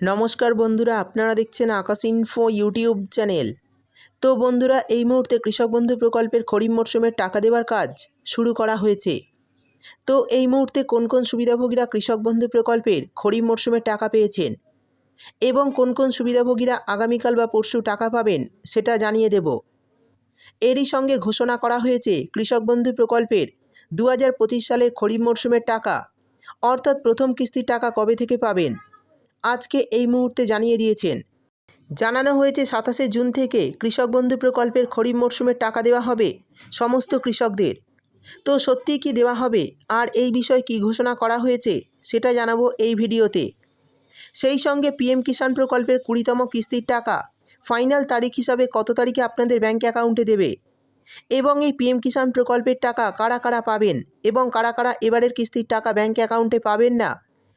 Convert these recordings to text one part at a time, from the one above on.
নমস্কার বন্ধুরা, আপনারা দেখছেন আকাশ ইনফো ইউটিউব চ্যানেল তো বন্ধুরা, এই মুহূর্তে কৃষক বন্ধু প্রকল্পের খরিফ মরশুমের টাকা দেওয়ার কাজ শুরু করা হয়েছে। তো এই মুহূর্তে কোন কোন সুবিধাভোগীরা কৃষক বন্ধু প্রকল্পের খরিফ মরশুমের টাকা পেয়েছেন? এবং কোন কোন সুবিধাভোগীরা আগামীকাল বা পরশু টাকা পাবেন, সেটা জানিয়ে দেব। এরই সঙ্গে ঘোষণা করা হয়েছে, কৃষক বন্ধু প্রকল্পের দু হাজার পঁচিশ সালের খরিফ মরশুমের টাকা, অর্থাৎ প্রথম কিস্তির টাকা কবে থেকে পাবেন? আজকে এই মুহূর্তে জানিয়ে দিয়েছেন। জানানো হয়েছে সাতাশে জুন থেকে কৃষক বন্ধু প্রকল্পের খরিফ মরশুমের টাকা দেওয়া হবে সমস্ত কৃষকদের। তো সত্যিই কি দেওয়া হবে? আর এই বিষয়ে কি ঘোষণা করা হয়েছে? সেটা জানাব এই ভিডিওতে। সেই সঙ্গে পিএম কিষাণ প্রকল্পের কুড়িতম কিস্তির টাকা ফাইনাল তারিখ হিসাবে কত তারিখে আপনাদের ব্যাঙ্ক অ্যাকাউন্টে দেবে? এবং এই পিএম কিষাণ প্রকল্পের টাকা কারা কারা পাবেন? এবং কারা কারা এবারের কিস্তির টাকা ব্যাঙ্ক অ্যাকাউন্টে পাবেন না?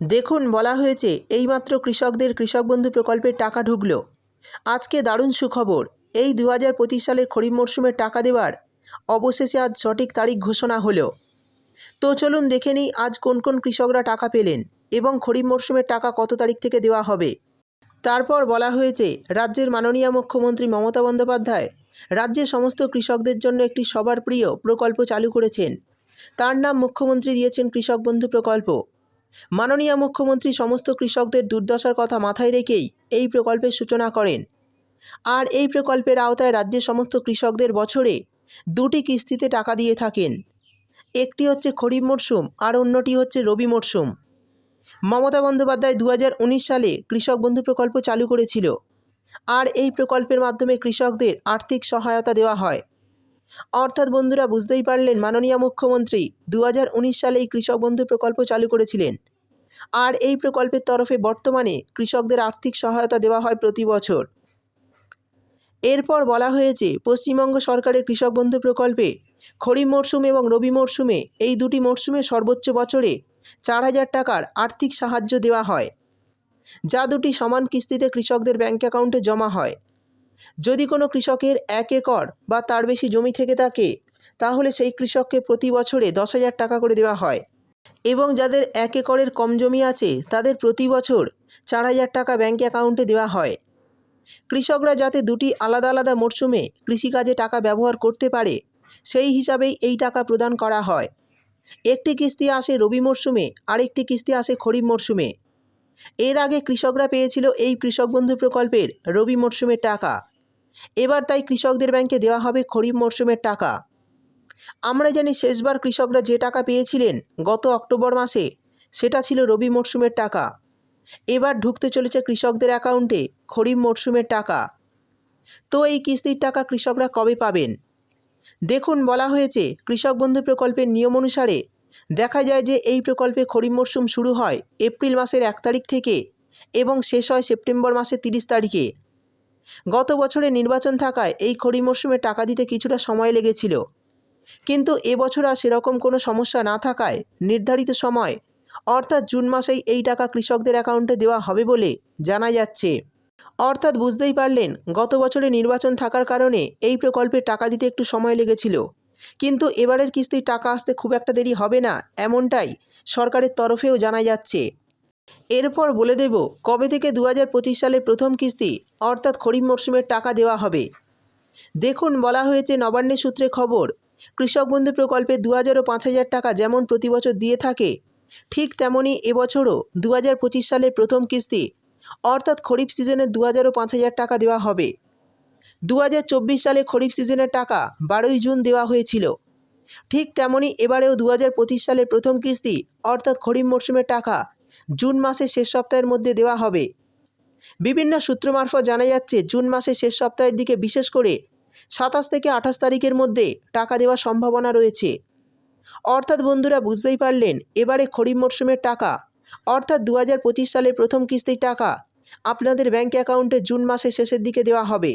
দেখুন, বলা হয়েছে, এইমাত্র কৃষকদের কৃষক বন্ধু প্রকল্পের টাকা ঢুকলো। আজকে দারুণ সুখবর, এই দু হাজার পঁচিশ সালের খরিফ মরশুমের টাকা দেওয়ার অবশেষে আজ সঠিক তারিখ ঘোষণা হলো। তো চলুন দেখে নিই, আজ কোন কোন কৃষকরা টাকা পেলেন এবং খরিফ মরশুমের টাকা কত তারিখ থেকে দেওয়া হবে। তারপর বলা হয়েছে, রাজ্যের মাননীয় মুখ্যমন্ত্রী মমতা বন্দ্যোপাধ্যায় রাজ্যের সমস্ত কৃষকদের জন্য একটি সবার প্রিয় প্রকল্প চালু করেছেন। তার নাম মুখ্যমন্ত্রী দিয়েছেন কৃষক বন্ধু প্রকল্প। মাননীয় মুখ্যমন্ত্রী সমস্ত কৃষকদের দুর্দশার কথা মাথায় রেখেই এই প্রকল্পের সূচনা করেন। আর এই প্রকল্পের আওতায় রাজ্যের সমস্ত কৃষকদের বছরে দুটি কিস্তিতে টাকা দিয়ে থাকেন। একটি হচ্ছে খরিফ মরশুম, আর অন্যটি হচ্ছে রবি মরশুম। মমতা বন্দ্যোপাধ্যায় দু হাজার উনিশ সালে কৃষক বন্ধু প্রকল্প চালু করেছিল। আর এই প্রকল্পের মাধ্যমে কৃষকদের আর্থিক সহায়তা দেওয়া হয়। অর্থাৎ বন্ধুরা বুঝতেই পারলেন মাননীয় মুখ্যমন্ত্রী দু হাজার উনিশ সালে এই কৃষক বন্ধু প্রকল্প চালু করেছিলেন। আর এই প্রকল্পের তরফে বর্তমানে কৃষকদের আর্থিক সহায়তা দেওয়া হয় প্রতি বছর। এরপর বলা হয়েছে, পশ্চিমবঙ্গ সরকারের কৃষক বন্ধু প্রকল্পে খরিফ মরশুম এবং রবি মরশুমে এই দুটি মরশুমে সর্বোচ্চ বছরে চার হাজার টাকার আর্থিক সাহায্য দেওয়া হয়। যা দুটি সমান কিস্তিতে কৃষকদের ব্যাঙ্ক অ্যাকাউন্টে জমা হয়। যদি কোনো কৃষকের এক একর বা তার বেশি জমি থেকে থাকে, তাহলে সেই কৃষককে প্রতি বছরে দশ হাজার টাকা করে দেওয়া হয়। এবং যাদের এক একরের কম জমি আছে, তাদের প্রতি বছর চার হাজার টাকা ব্যাঙ্ক অ্যাকাউন্টে দেওয়া হয়। কৃষকরা যাতে দুটি আলাদা আলাদা মরশুমে কৃষিকাজে টাকা ব্যবহার করতে পারে, সেই হিসাবেই এই টাকা প্রদান করা হয়। একটি কিস্তি আসে রবি মরশুমে, আরেকটি কিস্তি আসে খরিফ মরশুমে। এর আগে কৃষকরা পেয়েছিল এই কৃষক বন্ধু প্রকল্পের রবি মরশুমের টাকা। এবার তাই কৃষকদের ব্যাংকে দেওয়া হবে খরিফ মরশুমের টাকা। আমরা জানি শেষবার কৃষকরা যে টাকা পেয়েছিলেন গত অক্টোবর মাসে, সেটা ছিল রবি মরশুমের টাকা। এবার ঢুকতে চলেছে কৃষকদের অ্যাকাউন্টে খরিফ মরশুমের টাকা। তো এই কিস্তির টাকা কৃষকরা কবে পাবেন? দেখুন, বলা হয়েছে কৃষক বন্ধু প্রকল্পের নিয়ম অনুসারে দেখা যায় যে এই প্রকল্পে খরিফ মরশুম শুরু হয় এপ্রিল মাসের এক তারিখ থেকে এবং শেষ হয় সেপ্টেম্বর মাসের তিরিশ তারিখে। গত বছরে নির্বাচন থাকায় এই খরিফ মরশুমে টাকা দিতে কিছুটা সময় লেগেছিল। কিন্তু এবছর আর সেরকম কোনো সমস্যা না থাকায় নির্ধারিত সময়, অর্থাৎ জুন মাসেই এই টাকা কৃষকদের অ্যাকাউন্টে দেওয়া হবে বলে জানা যাচ্ছে। অর্থাৎ বুঝতেই পারলেন, গত বছরে নির্বাচন থাকার কারণে এই প্রকল্পে টাকা দিতে একটু সময় লেগেছিল। কিন্তু এবারের কিস্তির টাকা আসতে খুব একটা দেরি হবে না, এমনটাই সরকারের তরফেও জানা যাচ্ছে। এরপর বলে দেব, কবে থেকে দু হাজার পঁচিশ সালের প্রথম কিস্তি, অর্থাৎ খরিফ মরশুমের টাকা দেওয়া হবে। দেখুন, বলা হয়েছে নবান্নের সূত্রে খবর, কৃষক বন্ধু প্রকল্পে দু হাজার ও পাঁচ হাজার টাকা যেমন প্রতি বছর দিয়ে থাকে, ঠিক তেমনই এবছরও দু হাজার পঁচিশ সালের প্রথম কিস্তি, অর্থাৎ খরিফ সিজনে দু হাজার ও পাঁচ হাজার টাকা দেওয়া হবে। দু হাজার চব্বিশ সালে খরিফ সিজনের টাকা বারোই জুন দেওয়া হয়েছিল। ঠিক তেমনই এবারেও দু হাজার পঁচিশ সালের প্রথম কিস্তি, অর্থাৎ খরিফ মরশুমের টাকা জুন মাসের শেষ সপ্তাহের মধ্যে দেওয়া হবে। বিভিন্ন সূত্র মারফত জানা যাচ্ছে, জুন মাসের শেষ সপ্তাহের দিকে বিশেষ করে সাতাশ থেকে আঠাশ তারিখের মধ্যে টাকা দেওয়ার সম্ভাবনা রয়েছে। অর্থাৎ বন্ধুরা বুঝতেই পারলেন, এবারে খরিফ মরশুমের টাকা, অর্থাৎ দু হাজার পঁচিশ সালের প্রথম কিস্তির টাকা আপনাদের ব্যাঙ্ক অ্যাকাউন্টে জুন মাসের শেষের দিকে দেওয়া হবে।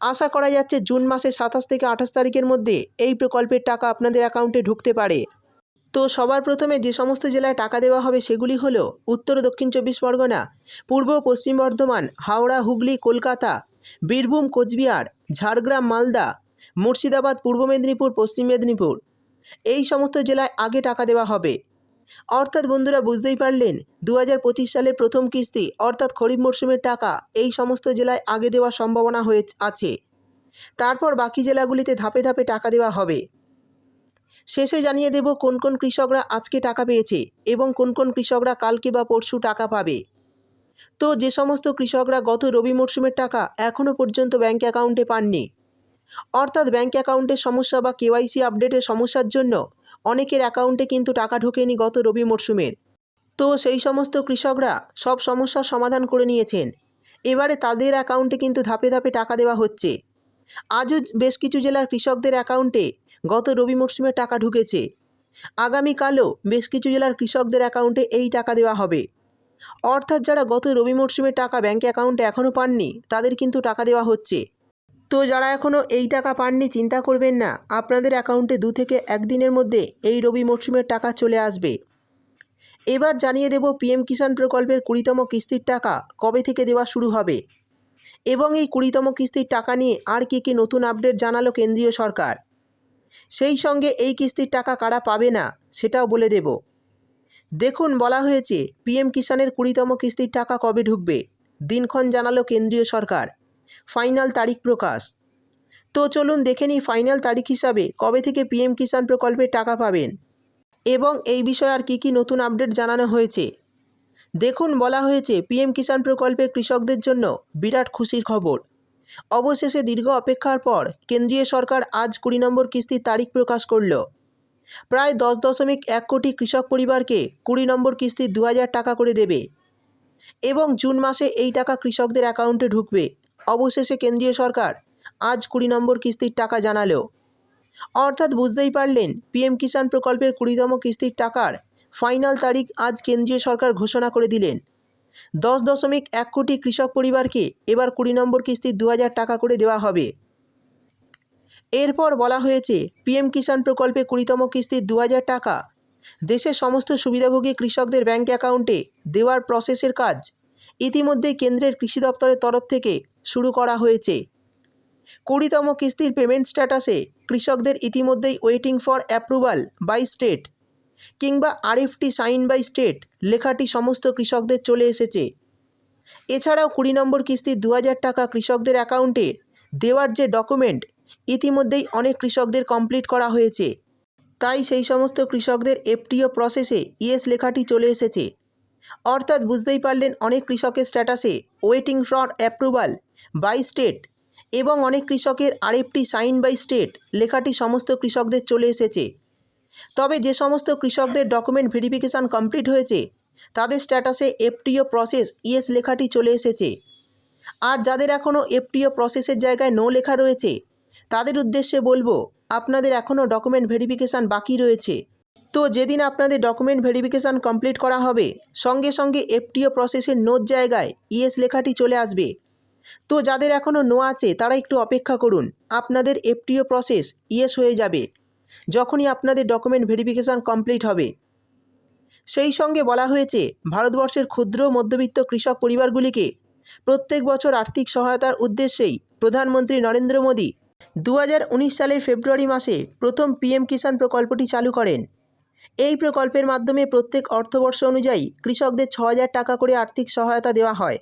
আশা করা যাচ্ছে, জুন মাসের সাতাশ থেকে আঠাশ তারিখের মধ্যে এই প্রকল্পের টাকা আপনাদের অ্যাকাউন্টে ঢুকতে পারে। তো সবার প্রথমে যে সমস্ত জেলায় টাকা দেওয়া হবে সেগুলি হলো উত্তর দক্ষিণ চব্বিশ পরগনা, পূর্ব পশ্চিম বর্ধমান, হাওড়া, হুগলি, কলকাতা, বীরভূম, কোচবিহার, ঝাড়গ্রাম, মালদা, মুর্শিদাবাদ, পূর্ব মেদিনীপুর, পশ্চিম মেদিনীপুর। এই সমস্ত জেলায় আগে টাকা দেওয়া হবে। অর্থাৎ বন্ধুরা বুঝতেই পারলেন দু হাজার পঁচিশ সালের প্রথম কিস্তি, অর্থাৎ খরিফ মরশুমের টাকা, এই সমস্ত জেলায় আগে দেওয়ার সম্ভাবনা হয়ে আছে। তারপর বাকি জেলাগুলিতে ধাপে ধাপে টাকা দেওয়া হবে। শেষে জানিয়ে দেব কোন কোন কৃষকরা আজকে টাকা পেয়েছে এবং কোন কোন কৃষকরা কালকে বা পরশু টাকা পাবে। তো যে সমস্ত কৃষকরা গত রবি মরশুমের টাকা এখনও পর্যন্ত ব্যাঙ্ক অ্যাকাউন্টে পাননি। অর্থাৎ ব্যাঙ্ক অ্যাকাউন্টের সমস্যা বা কেওয়াইসি আপডেটের সমস্যার জন্য অনেকের অ্যাকাউন্টে কিন্তু টাকা ঢোকেনি গত রবি মরশুমের। তো সেই সমস্ত কৃষকরা সব সমস্যার সমাধান করে নিয়েছেন। এবারে তাদের অ্যাকাউন্টে কিন্তু ধাপে ধাপে টাকা দেওয়া হচ্ছে। আজও বেশ কিছু জেলার কৃষকদের অ্যাকাউন্টে গত রবি মরশুমে টাকা ঢুকেছে। আগামীকালও বেশ কিছু জেলার কৃষকদের অ্যাকাউন্টে এই টাকা দেওয়া হবে। অর্থাৎ যারা গত রবি মরশুমে টাকা ব্যাঙ্ক অ্যাকাউন্টে এখনও পাননি, তাদের কিন্তু টাকা দেওয়া হচ্ছে। তো যারা এখনও এই টাকা পাননি, চিন্তা করবেন না, আপনাদের অ্যাকাউন্টে দু থেকে একদিনের মধ্যে এই রবি মরশুমের টাকা চলে আসবে। এবার জানিয়ে দেব পিএম কিষাণ প্রকল্পের কুড়িতম কিস্তির টাকা কবে থেকে দেওয়া শুরু হবে। এবং এই কুড়িতম কিস্তির টাকা নিয়ে আর কী কী নতুন আপডেট জানালো কেন্দ্রীয় সরকার। সেই সঙ্গে এই কিস্তির টাকা কারা পাবে না, সেটাও বলে দেব। দেখুন, বলা হয়েছে, পিএম কিষাণের কুড়িতম কিস্তির টাকা কবে ঢুকবে? দিনক্ষণ জানালো কেন্দ্রীয় সরকার। ফাইনাল তারিখ প্রকাশ। তো চলুন দেখে নিই ফাইনাল তারিখ হিসাবে কবে থেকে পিএম কিষাণ প্রকল্পের টাকা পাবেন। এবং এই বিষয়ে আর কী কী নতুন আপডেট জানানো হয়েছে? দেখুন, বলা হয়েছে, পিএম কিষাণ প্রকল্পের কৃষকদের জন্য বিরাট খুশির খবর। অবশেষে দীর্ঘ অপেক্ষার পর কেন্দ্রীয় সরকার আজ কুড়ি নম্বর কিস্তির তারিখ প্রকাশ করল। প্রায় দশ দশমিক এক কোটি কৃষক পরিবারকে কুড়ি নম্বর কিস্তির দু টাকা করে দেবে এবং জুন মাসে এই টাকা কৃষকদের অ্যাকাউন্টে ঢুকবে। অবশেষে কেন্দ্রীয় সরকার আজ কুড়ি নম্বর কিস্তির টাকা জানালো। অর্থাৎ বুঝতেই পারলেন, পিএম কিষাণ প্রকল্পের কুড়িতম কিস্তির টাকার ফাইনাল তারিখ আজ কেন্দ্রীয় সরকার ঘোষণা করে দিলেন। দশ দশমিক এক কোটি কৃষক পরিবারকে এবার কুড়ি নম্বর কিস্তির দু টাকা করে দেওয়া হবে। এরপর বলা হয়েছে, পিএম কিষাণ প্রকল্পে কুড়িতম কিস্তির দু টাকা। দেশের সমস্ত সুবিধাভোগী কৃষকদের ব্যাঙ্ক অ্যাকাউন্টে দেওয়ার প্রসেসের কাজ ইতিমধ্যেই কেন্দ্রের কৃষি দপ্তরের তরফ থেকে শুরু করা হয়েছে। কুড়িতম কিস্তির পেমেন্ট স্ট্যাটাসে কৃষকদের ইতিমধ্যেই waiting for approval by state কিংবা আরএফটি সাইন বাই স্টেট, লেখাটি সমস্ত কৃষকদের চলে এসেছে। এছাড়াও কুড়ি নম্বর কিস্তির দু টাকা কৃষকদের অ্যাকাউন্টে দেওয়ার যে ডকুমেন্ট, ইতিমধ্যেই অনেক কৃষকদের কমপ্লিট করা হয়েছে। তাই সেই সমস্ত কৃষকদের এফটিও প্রসেসে ইয়েস লেখাটি চলে এসেছে। অর্থাৎ বুঝতেই পারলেন অনেক কৃষকের স্ট্যাটাসে waiting for approval by state এবং অনেক কৃষকের আরএফটি সাইন বাই স্টেট, লেখাটি সমস্ত কৃষকদের চলে এসেছে। তবে যে সমস্ত কৃষকদের ডকুমেন্ট ভেরিফিকেশান কমপ্লিট হয়েছে, তাদের স্ট্যাটাসে এফটিও প্রসেস ইয়েস লেখাটি চলে এসেছে। আর যাদের এখনও এফটিও প্রসেসের জায়গায় নো লেখা রয়েছে, তাদের উদ্দেশ্যে বলব, আপনাদের এখনও ডকুমেন্ট ভেরিফিকেশান বাকি রয়েছে। তো যেদিন আপনাদের ডকুমেন্ট ভেরিফিকেশান কমপ্লিট করা হবে, সঙ্গে সঙ্গে এফটিও প্রসেসের নোট জায়গায় ইয়েস লেখাটি চলে আসবে। তো যাদের এখনও নো আছে, তারা একটু অপেক্ষা করুন, আপনাদের এফটিও প্রসেস ইয়েস হয়ে যাবে। যখনই আপনাদের ডকুমেন্ট ভেরিফিকেশান কমপ্লিট হবে। সেই সঙ্গে বলা হয়েছে, ভারতবর্ষের ক্ষুদ্র, মধ্যবিত্ত কৃষক পরিবারগুলিকে প্রত্যেক বছর আর্থিক সহায়তার উদ্দেশ্যেই প্রধানমন্ত্রী নরেন্দ্র মোদী দু হাজার উনিশ সালের ফেব্রুয়ারি মাসে প্রথম পিএম কিষাণ প্রকল্পটি চালু করেন। এই প্রকল্পের মাধ্যমে প্রত্যেক অর্থবর্ষ অনুযায়ী কৃষকদের ছ টাকা করে আর্থিক সহায়তা দেওয়া হয়।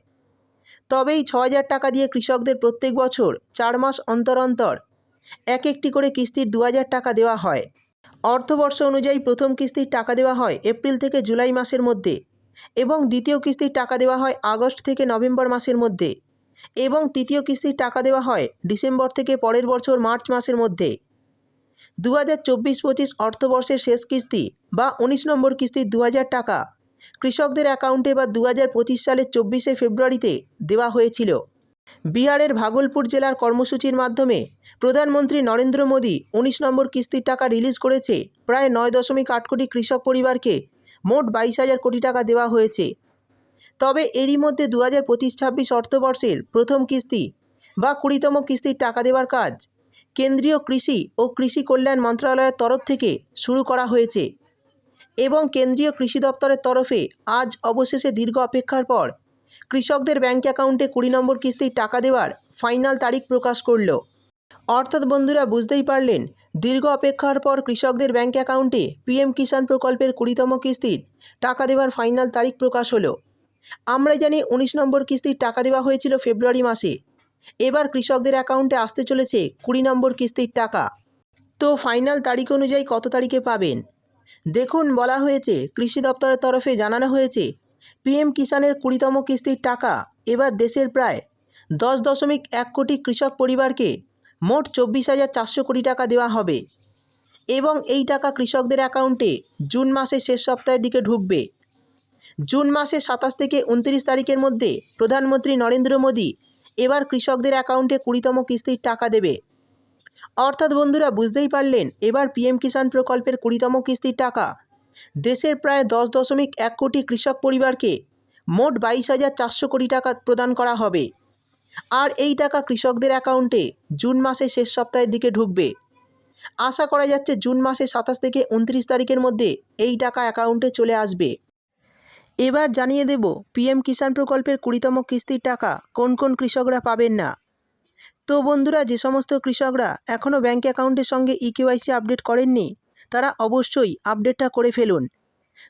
তবে এই ছ হাজার টাকা দিয়ে কৃষকদের প্রত্যেক বছর চার মাস অন্তর অন্তর এক একটি করে কিস্তির দু হাজার টাকা দেওয়া হয়। অর্থবর্ষ অনুযায়ী প্রথম কিস্তির টাকা দেওয়া হয় এপ্রিল থেকে জুলাই মাসের মধ্যে এবং দ্বিতীয় কিস্তির টাকা দেওয়া হয় আগস্ট থেকে নভেম্বর মাসের মধ্যে এবং তৃতীয় কিস্তির টাকা দেওয়া হয় ডিসেম্বর থেকে পরের বছর মার্চ মাসের মধ্যে। দু হাজার চব্বিশ পঁচিশ অর্থবর্ষের শেষ কিস্তি বা উনিশ নম্বর কিস্তির দু হাজার টাকা কৃষকদের অ্যাকাউন্টে বা দু হাজার পঁচিশ সালের চব্বিশে ফেব্রুয়ারিতে দেওয়া হয়েছিল। বিহারের ভাগলপুর জেলার কর্মসূচির মাধ্যমে প্রধানমন্ত্রী নরেন্দ্র মোদী উনিশ নম্বর কিস্তির টাকা রিলিজ করেছে। প্রায় নয় দশমিক আট কোটি কৃষক পরিবারকে মোট বাইশ হাজার কোটি টাকা দেওয়া হয়েছে। তবে এরই মধ্যে দু হাজার পঁচিশ ছাব্বিশ অর্থবর্ষের প্রথম কিস্তি বা কুড়িতম কিস্তির টাকা দেওয়ার কাজ কেন্দ্রীয় কৃষি ও কৃষি কল্যাণ মন্ত্রণালয়ের তরফ থেকে শুরু করা হয়েছে এবং কেন্দ্রীয় কৃষি দপ্তরের তরফে আজ অবশেষে দীর্ঘ অপেক্ষার পর কৃষকদের ব্যাঙ্ক অ্যাকাউন্টে কুড়ি নম্বর কিস্তির টাকা দেওয়ার ফাইনাল তারিখ প্রকাশ করল। অর্থাৎ বন্ধুরা, বুঝতেই পারলেন, দীর্ঘ অপেক্ষার পর কৃষকদের ব্যাঙ্ক অ্যাকাউন্টে পিএম কিষাণ প্রকল্পের কুড়িতম কিস্তির টাকা দেওয়ার ফাইনাল তারিখ প্রকাশ হলো। আমরা জানি উনিশ নম্বর কিস্তির টাকা দেওয়া হয়েছিল ফেব্রুয়ারি মাসে। এবার কৃষকদের অ্যাকাউন্টে আসতে চলেছে কুড়ি নম্বর কিস্তির টাকা। তো ফাইনাল তারিখ অনুযায়ী কত তারিখে পাবেন? দেখুন, বলা হয়েছে, কৃষি দপ্তরের তরফে জানানো হয়েছে পিএম কিষাণের কুড়িতম কিস্তির টাকা এবার দেশের প্রায় দশ দশমিক এক কোটি কৃষক পরিবারকে মোট চব্বিশ হাজার চারশো কোটি টাকা দেওয়া হবে। এবং এই টাকা কৃষকদের অ্যাকাউন্টে জুন মাসের শেষ সপ্তাহের দিকে ঢুকবে। জুন মাসের সাতাশ থেকে উনত্রিশ তারিখের মধ্যে প্রধানমন্ত্রী নরেন্দ্র মোদী এবার কৃষকদের অ্যাকাউন্টে কুড়িতম কিস্তির টাকা দেবে। অর্থাৎ বন্ধুরা, বুঝতেই পারলেন, এবার পিএম কিষাণ প্রকল্পের কুড়িতম কিস্তির টাকা দেশের প্রায় দশ দশমিক এক কোটি কৃষক পরিবারকে মোট বাইশ হাজার চারশো কোটি টাকা প্রদান করা হবে। আর এই টাকা কৃষকদের অ্যাকাউন্টে জুন মাসের শেষ সপ্তাহের দিকে ঢুকবে। আশা করা যাচ্ছে জুন মাসের সাতাশ থেকে উনত্রিশ তারিখের মধ্যে এই টাকা অ্যাকাউন্টে চলে আসবে। এবার জানিয়ে দেব, পিএম কিষাণ প্রকল্পের কুড়িতম কিস্তির টাকা কোন কোন কৃষকরা পাবেন না। তো বন্ধুরা, যে সমস্ত কৃষকরা এখনও ব্যাঙ্ক অ্যাকাউন্টের সঙ্গে ইকেওয়াইসি আপডেট করেননি তারা অবশ্যই আপডেটটা করে ফেলুন।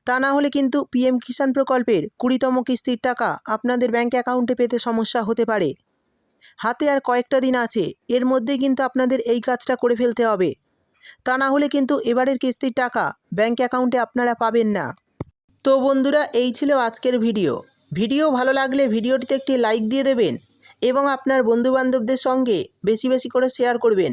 তা না হলে কিন্তু পিএম কিষাণ প্রকল্পের কুড়িতম কিস্তির টাকা আপনাদের ব্যাঙ্ক অ্যাকাউন্টে পেতে সমস্যা হতে পারে। হাতে আর কয়েকটা দিন আছে, এর মধ্যেই কিন্তু আপনাদের এই কাজটা করে ফেলতে হবে। তা না হলে কিন্তু এবারের কিস্তির টাকা ব্যাঙ্ক অ্যাকাউন্টে আপনারা পাবেন না। তো বন্ধুরা, এই ছিল আজকের ভিডিও। ভিডিও ভালো লাগলে ভিডিওটিতে একটি লাইক দিয়ে দেবেন এবং আপনার বন্ধুবান্ধবদের সঙ্গে বেশি বেশি করে শেয়ার করবেন।